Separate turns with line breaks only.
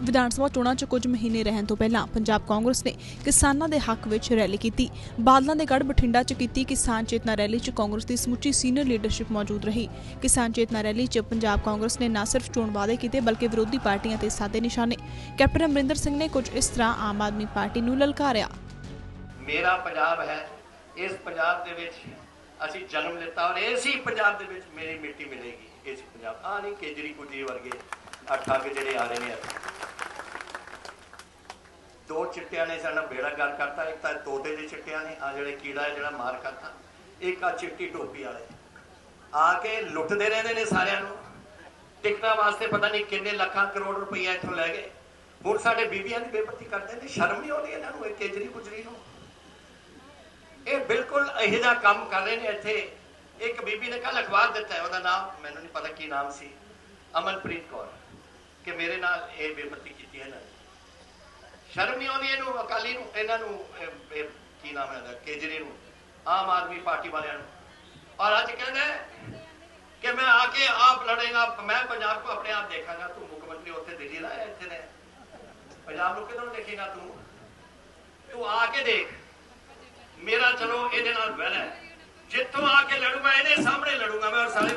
ਵਿਧਾਨ ਸਭਾ ਚੋਣਾਂ 'ਚ ਕੁਝ ਮਹੀਨੇ ਰਹਿਣ ਤੋਂ ਪਹਿਲਾਂ ਪੰਜਾਬ ਕਾਂਗਰਸ ਨੇ ਕਿਸਾਨਾਂ ਦੇ ਹੱਕ ਵਿੱਚ ਰੈਲੀ ਕੀਤੀ। ਬਾਦਲਾਂ ਦੇ ਗੜ੍ਹ ਬਠਿੰਡਾ 'ਚ ਕੀਤੀ ਕਿਸਾਨ ਚੇਤਨਾ ਰੈਲੀ 'ਚ ਕਾਂਗਰਸ ਦੀ ਸਮੁੱਚੀ ਸੀਨੀਅਰ ਲੀਡਰਸ਼ਿਪ ਮੌਜੂਦ ਰਹੀ। ਕਿਸਾਨ ਚੇਤਨਾ ਰੈਲੀ 'ਚ ਪੰਜਾਬ ਕਾਂਗਰਸ ਨੇ ਨਾ ਸਿਰਫ ਚੋਣ ਵਾਅਦੇ ਕੀਤੇ ਬਲਕਿ ਵਿਰੋਧੀ ਪਾਰਟੀਆਂ ਤੇ ਸਾਦੇ ਨਿਸ਼ਾਨੇ। ਕੈਪਟਨ ਅਮਰਿੰਦਰ ਸਿੰਘ ਨੇ ਕੁਝ ਇਸ ਤਰ੍ਹਾਂ ਆਮ ਆਦਮੀ ਪਾਰਟੀ ਨੂੰ ਲਲਕਾਰਿਆ।
ਮੇਰਾ ਪੰਜਾਬ ਹੈ। ਇਸ ਪੰਜਾਬ ਦੇ ਵਿੱਚ ਅਸੀਂ ਜਨਮ ਲਿੱਤਾ ਔਰ ਇਸੇ ਪੰਜਾਬ ਦੇ ਵਿੱਚ ਮੇਰੀ ਮਿੱਟੀ ਮਿਲੇਗੀ। ਇਸ ਪੰਜਾਬ ਆ ਨਹੀਂ ਕੇਜਰੀ ਕੁਜੀ ਵਰਗੇ ਆ ਠੱਗ ਜਿਹੜੇ ਆ ਰਹੇ ਨੇ। ਦੋ ਚਿੱਟਿਆਂ ਨੇ ਸਾਡਾ ਬੇੜਾ ਗਰ ਕਰਤਾ, ਇੱਕ ਤਾਂ ਤੋਤੇ ਦੇ ਚਿੱਟਿਆਂ ਨੇ, ਆ ਜਿਹੜੇ ਕੀੜਾ ਹੈ ਜਿਹੜਾ ਮਾਰ ਕਰਤਾ, ਇੱਕ ਆ ਚਿੱਟੀ ਟੋਪੀ ਵਾਲੇ। ਆ ਕੇ ਲੁੱਟਦੇ ਰਹਿੰਦੇ ਨੇ ਸਾਰਿਆਂ ਨੂੰ। ਟਿਕਟਾਂ ਵਾਸਤੇ ਪਤਾ ਨਹੀਂ ਕਿੰਨੇ ਲੱਖਾਂ ਕਰੋੜ ਰੁਪਈਆ ਇੱਥੋਂ ਲੈ ਗਏ। ਹੁਣ ਸਾਡੇ ਬੀਬੀਆਂ ਦੀ ਬੇਪਤੀ ਕਰਦੇ ਨੇ, ਸ਼ਰਮ ਨਹੀਂ ਆਉਂਦੀ ਇਹਨਾਂ ਨੂੰ, ਇਹ ਕੇਜਰੀ ਗੁਜਰੀ ਨੂੰ। ਇਹ ਬਿਲਕੁਲ ਇਹੋ ਜਿਹਾ ਕੰਮ ਕਰ ਰਹੇ ਨੇ ਇੱਥੇ। ਇੱਕ ਬੀਬੀ ਨੇ ਕੱਲ ਅਖਬਾਰ ਦਿੱਤਾ ਉਹਦਾ ਨਾਮ, ਮੈਨੂੰ ਨਹੀਂ ਪਤਾ ਕੀ ਨਾਮ ਸੀ। ਅਮਨਪ੍ਰੀਤ ਕੌਰ, ਕਿ ਮੇਰੇ ਨਾਲ ਇਹ ਬੇਪਤੀ ਕੀਤੀ ਹੈ ਇਹਨਾਂ ਨੇ। ਸ਼ਰਮ ਨਹੀਂ ਆਉਂਦੀ ਇਹਨੂੰ ਅਕਾਲੀ ਨੂੰ, ਇਹਨਾਂ ਨੂੰ ਕੀ ਨਾਮ ਹੈ ਕੇਜਰੀ ਨੂੰ, ਆਮ ਆਦਮੀ ਪਾਰਟੀ ਵਾਲਿਆਂ ਨੂੰ। ਔਰ ਅੱਜ ਕਹਿੰਦਾ ਕਿ ਮੈਂ ਆ ਕੇ ਆਪ ਲੜੇਗਾ, ਮੈਂ ਪੰਜਾਬ को ਆਪਣੇ ਆਪ ਦੇਖਾਂਗਾ, ਤੂੰ ਮੁੱਖ ਮੰਤਰੀ ਉੱਥੇ ਦਿੱਲੀ ਦਾ ਇੱਥੇ ਨੇ ਪੰਜਾਬ ਨੂੰ ਕਿਦੋਂ ਦੇਖੇਗਾ ਤੂੰ? ਤੂੰ ਆ ਕੇ ਦੇਖ। ਮੇਰਾ ਚਲੋ ਇਹਦੇ ਨਾਲ ਵੈਲ ਹੈ। ਜਿੱਥੋਂ ਆ ਕੇ ਲੜੂਗਾ, ਇਹਦੇ ਸਾਹਮਣੇ ਲੜੂਗਾ, ਮੈਂ ਔਰ ਸਾਰੇ